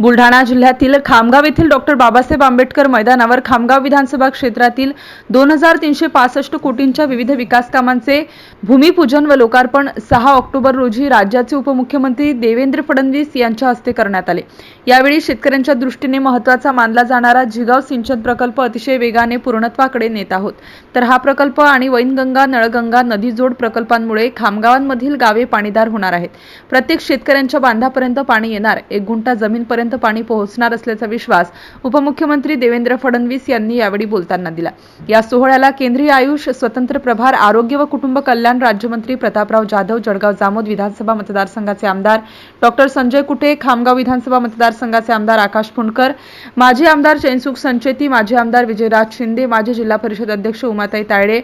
बुलढाणा जिल्ह्यातील खामगाव येथील डॉक्टर बाबासाहेब आंबेडकर मैदानावर खामगाव विधानसभा क्षेत्रातील दोन हजार तीनशे पासष्ट कोटींच्या विविध विकास कामांचे भूमिपूजन व लोकार्पण सहा ऑक्टोबर रोजी राज्याचे उपमुख्यमंत्री देवेंद्र फडणवीस यांच्या हस्ते करण्यात आले. यावेळी शेतकऱ्यांच्या दृष्टीने महत्त्वाचा मानला जाणारा जिगाव सिंचन प्रकल्प अतिशय वेगाने पूर्णत्वाकडे नेत आहोत. तर हा प्रकल्प आणि वैनगंगा नळगंगा नदी जोड प्रकल्पांमुळे खामगावांमधील गावे पाणीदार होणार आहेत. प्रत्येक शेतकऱ्यांच्या बांधापर्यंत पाणी येणार. एक गुंठा जमीनपर्यंत पाणी पोहोचणार असल्याचा विश्वास उपमुख्यमंत्री देवेंद्र फडणवीस यांनी यावेळी बोलताना दिला. या सोहळ्याला केंद्रीय आयुष स्वतंत्र प्रभार आरोग्य व कुटुंब कल्याण राज्यमंत्री प्रतापराव जाधव जळगाव जामोद विधानसभा मतदारसंघाचे आमदार डॉक्टर संजय कुटे खामगाव विधानसभा मतदारसंघाचे आमदार आकाश फुंडकर माजी आमदार चैनसुख संचेती माजी आमदार विजयराज शिंदे माजी जिल्हा परिषद अध्यक्ष उमाताई तायडे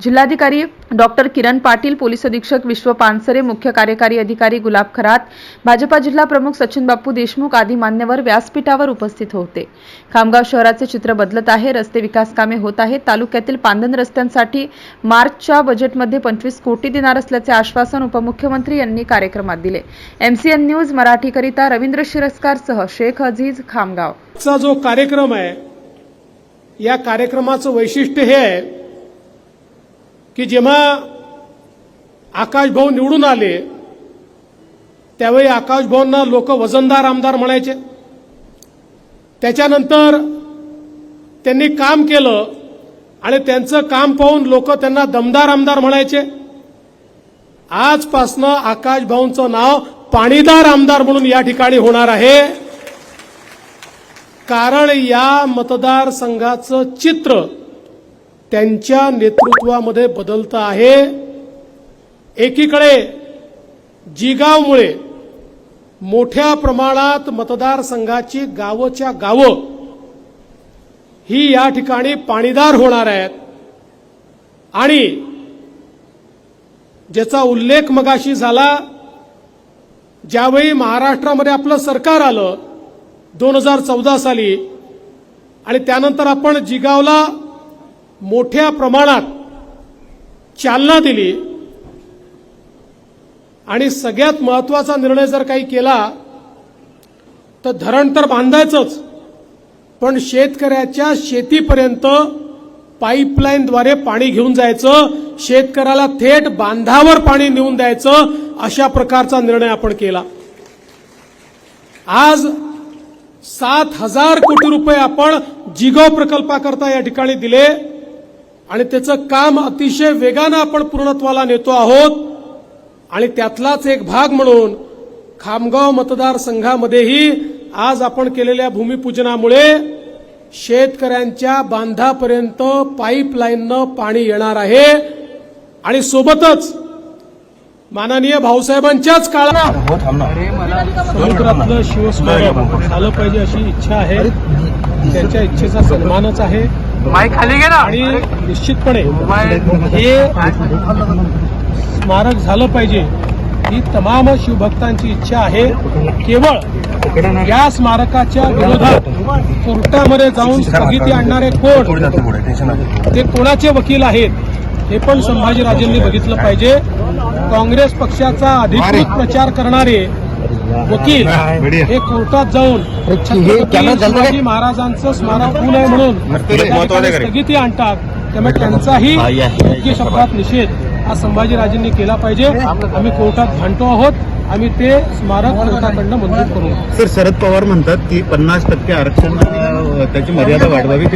जिल्हाधिकारी डॉक्टर किरण पाटील पोलीस अधीक्षक विश्व पानसरे मुख्य कार्यकारी अधिकारी गुलाब खरात भाजपा जिल्हा प्रमुख सचिन बापू देशमुख आदी मान्यवर व्यासपीठावर उपस्थित होते. खामगाव शहराचे चित्र बदलत आहे रस्ते विकास कामे होत आहेत तालुक्यातील पांदन रस्त्यांसाठी मार्चच्या बजेटमध्ये पंचवीस कोटी देणार असल्याचे आश्वासन उपमुख्यमंत्री यांनी कार्यक्रमात दिले. एमसीएन न्यूज मराठीकरिता रवींद्र शिरस्कारसह शेख अजीज खामगाव. जो कार्यक्रम आहे या कार्यक्रमाचं वैशिष्ट्य हे आहे की जेव्हा आकाशभाऊ निवडून आले त्यावेळी आकाशभाऊंना लोक वजनदार आमदार म्हणायचे. त्याच्यानंतर त्यांनी काम केलं आणि त्यांचं काम पाहून लोक त्यांना दमदार आमदार म्हणायचे. आजपासनं आकाशभाऊंचं नाव पाणीदार आमदार म्हणून या ठिकाणी होणार आहे. कारण या मतदारसंघाचं चित्र त्यांच्या नेतृत्वामध्ये बदलतं आहे. एकीकडे जिगावमुळे मोठ्या प्रमाणात मतदारसंघाची गावच्या गावं ही या ठिकाणी पाणीदार होणार आहेत. आणि ज्याचा उल्लेख मगाशी झाला ज्यावेळी महाराष्ट्रामध्ये आपलं सरकार आलं दोन हजार चौदा साली आणि त्यानंतर आपण जिगावला मोठ्या प्रमाणात चालना दिली. आणि सगळ्यात महत्त्वाचा निर्णय जर काही केला तर धरण तर बांधायचंच पण शेतकऱ्याच्या शेतीपर्यंत पाईपलाईनद्वारे पाणी घेऊन जायचं शेतकऱ्याला थेट बांधावर पाणी नेऊन द्यायचं अशा प्रकारचा निर्णय आपण केला. आज सात हजार कोटी रुपये आपण जिगाव प्रकल्पाकरता या ठिकाणी दिले. आणि त्याचं काम अतिशय वेगानं आपण पूर्णत्वाला नेतो आहोत. आणि त्यातलाच एक भाग म्हणून खामगाव मतदारसंघामध्येही आज आपण केलेल्या भूमिपूजनामुळे शेतकऱ्यांच्या बांधापर्यंत पाईपलाईननं पाणी येणार आहे. आणि सोबतच माननीय भाऊसाहेबांच्याच काळात समुद्रातलं शिवस्मारक झालं पाहिजे अशी इच्छा आहे. त्यांच्या इच्छेचा सन्मानच आहे. माईक खाली घे ना. आणि निश्चितपणे हे स्मारक झालं पाहिजे. ही तमाम शिवभक्तांची इच्छा आहे. केवळ या स्मारकाच्या विरोधात कोर्टामध्ये जाऊन स्थगिती आणणारे कोण? ते कोणाचे वकील आहेत हे पण संभाजीराजेंनी बघितलं पाहिजे. काँग्रेस पक्षाचा अधिकृत प्रचार करणारे वकील हे कोर्टात जाऊन शिवाजी महाराजांचं स्मारक होऊ नये म्हणून स्थगिती आणतात. त्यामुळे त्यांचाही योग्य शब्दात निषेध हा संभाजीराजेंनी केला पाहिजे. आम्ही कोर्टात भांडतो आहोत. आम्ही ते स्मारक कोर्टाकडनं मंजूर करू. सर शरद पवार म्हणतात की पन्नास टक्के आरक्षण त्याची मर्यादा वाढवावी.